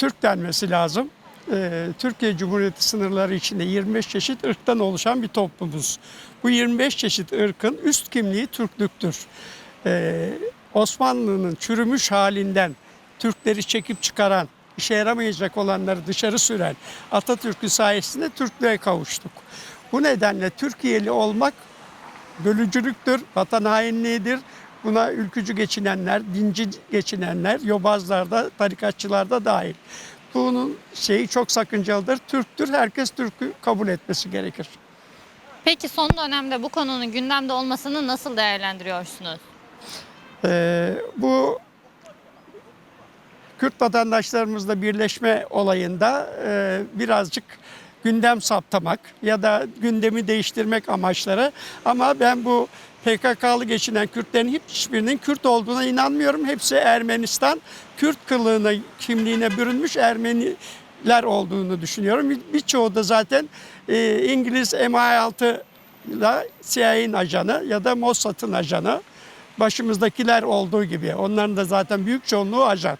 Türk denmesi lazım. Ee, Türkiye Cumhuriyeti sınırları içinde 25 çeşit ırktan oluşan bir toplumuz. Bu 25 çeşit ırkın üst kimliği Türklüktür. Ee, Osmanlı'nın çürümüş halinden Türkleri çekip çıkaran, işe yaramayacak olanları dışarı süren Atatürk'ün sayesinde Türklüğe kavuştuk. Bu nedenle Türkiye'li olmak bölücülüktür, vatan hainliğidir. Buna ülkücü geçinenler, dinci geçinenler, yobazlar da, tarikatçılar da dahil. Bunun şeyi çok sakıncalıdır. Türktür, herkes Türk'ü kabul etmesi gerekir. Peki son dönemde bu konunun gündemde olmasını nasıl değerlendiriyorsunuz? Ee, bu Kürt vatandaşlarımızla birleşme olayında e, birazcık gündem saptamak ya da gündemi değiştirmek amaçları ama ben bu PKK'lı geçinen Kürtlerin hiçbirinin Kürt olduğuna inanmıyorum. Hepsi Ermenistan, Kürt kılığına, kimliğine bürünmüş Ermeniler olduğunu düşünüyorum. Bir- Birçoğu da zaten e, İngiliz MI6 ile CIA'nin ajanı ya da Mossad'ın ajanı başımızdakiler olduğu gibi. Onların da zaten büyük çoğunluğu ajan.